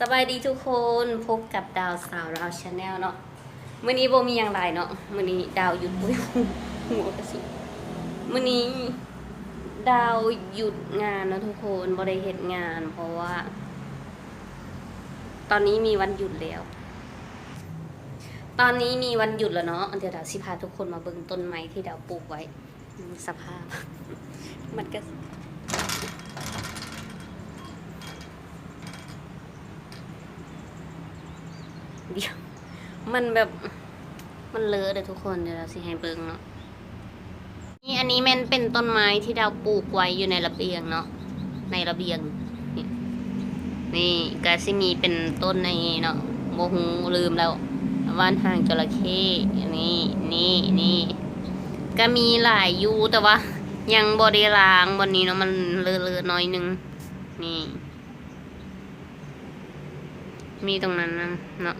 สบายดีทุกคนพบกับดาวสาวราชาแนลเนาะมื่อนี้โบมีอย่างไรเนาะมื่อนี้ดาวหยุดบุยหัวกระสิมื่อนี้ดาวหยุดงานเนาะทุกคนบ่ได้เฮ็ดงาน เพราะว่า ตอนนี้มีวันหยุดแล้ว ตอนนี้มีวันหยุดแล้วเนาะเดี๋ยวดาวสิพาทุกคนมาเบิ่งต้นไม้ที่ดาวปลูกไว้สภาพ มันก็ เดียว มันแบบมันเลอะเลยทุกคนเดี๋ยวเราสิให้เบิ่งเนาะนี่อันนี้มันเป็นต้นไม้ที่ดาวปลูกไว้อยู่ในระเบียงเนาะในระเบียง นี่ก็สิมีเป็นต้นในเนาะโมหูลืมแล้วว่านหางจระเข้นนี้นี่นี่ก็มีหลายอยู่แต่ว่า ยังบริลางวันนี้เนาะมันเลอะๆหน้อยนึงนี่มีตรงนั้นนะเนาะ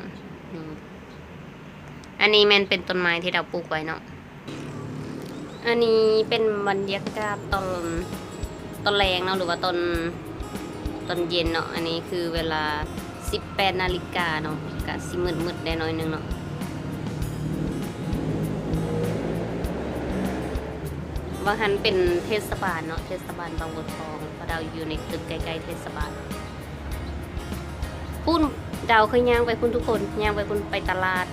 อันนี้มันเป็นต้นไม้ที่เราปลูกไว้เนาะ อันนี้เป็นบรรยากาศตอนตอนแรงเนาะหรือว่าตอนตอนเย็นเนาะ อันนี้คือเวลา 18นาฬิกาเนาะกะสิมืดมืดๆได้หน้อยหนึงเนาะบางทันเป็นเทศบาลเนาะ เทศบาลบางบัวทองเพราะเราอยู่ในตึกใกล้ๆเทศบาลพุ่นดาวเคยย่างไปพุ่นทุกคนย่างไปพุ่นไปตลาด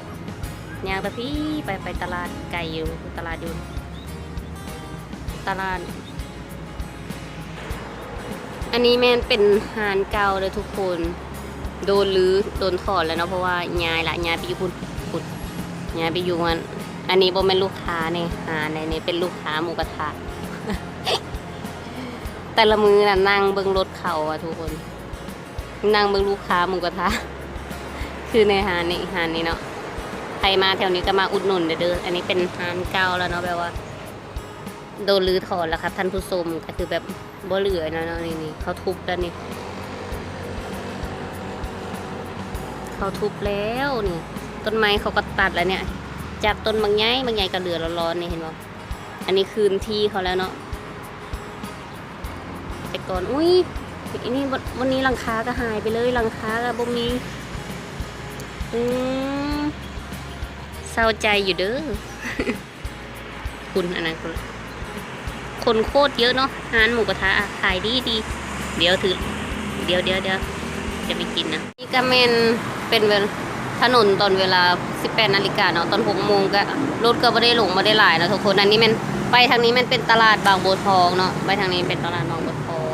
ย่างไปพี่ไปไปตลาดไก่อยู่ตลาดอยู่ ตลาด อันนี้แม่นเป็นหานเก่าเลยทุกคน โดนรื้อโดนถอดแล้วเนาะเพราะว่าย้ายละย้ายไปอยู่พุ่นพุ่นย้ายไปอยู่มันอันนี้บ่แม่นลูกค้าในหานในนี้เป็นลูกค้าหมูกระทะแต่ละมือน่ะนั่งเบิ่งรถเขาอะทุกคน นั่งเบิ่งลูกค้าหมูกระทะคือในหาดนี่หาดนี้เนาะ ครมาแถวนี้ก็มาอุดหนุนเด้อเด้ออันนี้เป็นหานเก่าแล้วเนาะแบบว่า โดนรื้อถอนแล้วครับท่านผู้ชมก็คือแบบบ่เหลือแล้วเนาะนี่นี่เขาทุบแล้วนี่เขาทุบแล้วนี่ ต้นไม้เขาก็ตัดแล้วเนี่ย จากต้นบางใหญ่บางใหญ่ก็เหลือร้อนๆนี่เห็นบ่อันนี้คืนที่เขาแล้วเนาะแต่ก่อนอุ้ยอันนี้วันวันนี้หลังคาก็หายไปเลยหลังคาก็บ่มีอืม เศร้าใจอยู่เด้อคุณอันนั้นคนคนโคตรเยอะเนาะร้านหมูกระทะขายดีดีเดี๋ยวถือเดี๋ยวเดี๋ยวเดี๋ยวจะไปกินนะนี่ก็เมนเป็นเวลถนนตอนเวลา 18นาฬิกาเนาะตอน6โมงก็รถก็ไม่ได้หลงไม่ได้หลายนะทุกคนอันนี้มันไปทางนี้มันเป็นตลาดบางบัวทองเนาะไปทางนี้เป็นตลาดบางบัวทอง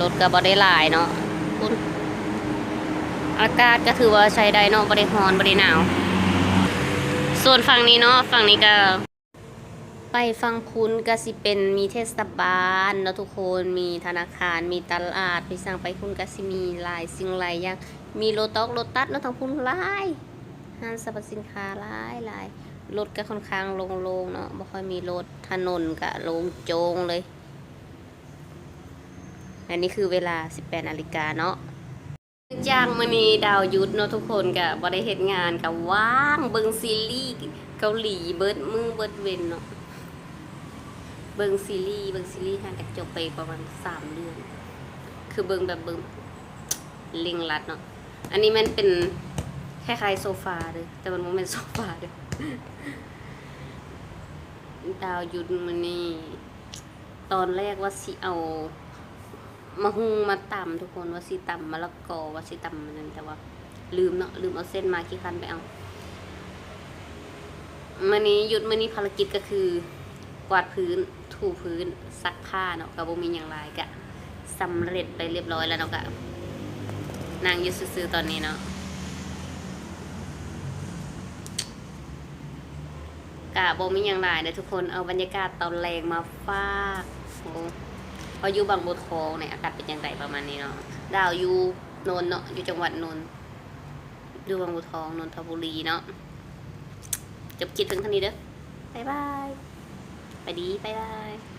รถก็บ่ได้หลายเนาะคุณอากาศก็ถือว่าใช้ได้เนาะบ่ได้ร้อนบ่ได้หนาว ส่วนฝั่งนี้เนาะฝั่งนี้ก็ไปฝั่งพุ้นก็สิเป็นมีเทศบาลเนาะทุกคนมีธนาคารมีตลาดไปสั่งไปพุ้นก็สิมีหลายสิ่งหลายอย่างมีโลตอกโลตัสเนาะทางพุ้นหลายห้างสรรพสินค้าหลายหลายรถก็ค่อนข้างโล่งๆเนาะบ่ค่อยมีรถถนนก็โล่งโจงเลย อันนี้คือเวลา 18นาฬิกาเนาะ จ้างมือนีดาวยุดเนาะทุกคนก็บ่ได้เฮ็ดงานก็ว่างเบิงซีรีส์เกาหลีเบิดมือเบิดเวนเนาะเบิงซีรีส์เบิงซีรีส์ทางกระจบไปประมาณ3เดือนคือเบิงแบบเบิงเลิงรัดเนาะอันนี้มันเป็นคล้ายๆโซฟาเลยแต่มันบ่แม่นโซฟาเด้อดาวยุดมื้อนี้ตอนแรกว่าสิเอา มาหุงมาตำทุกคนว่าสิตำมะละกอว่าสิตำมันนั้นแต่ว่า ลืมเนาะลืมเอาเส้นมาขี้คันไปเอามื่อนี้หยุดมื่อนี้ภารกิจก็คือ กวาดพื้นถูพื้นซักผ้าเนาะกับบ่มีอย่างไรกะสำเร็จไปเรียบร้อยแล้วเนาะกะนางยู่ซื่อตอนนี้เนาะกะบ่มีอย่างไรเด้อทุกคนเอาบรรยากาศตอนแรงมาฝากโอ้ ออยู่บางบัวทองเนี่ยอากาศเป็นยังไงประมาณนี้เนาะดาวอยู่นนเนาะอยู่จังหวัดนนอยู่บางบัวทองนนทบุรีเนาะจบคลิปถึงเท่านี้เด้อบ๊ายบายไปดีบ๊ายบาย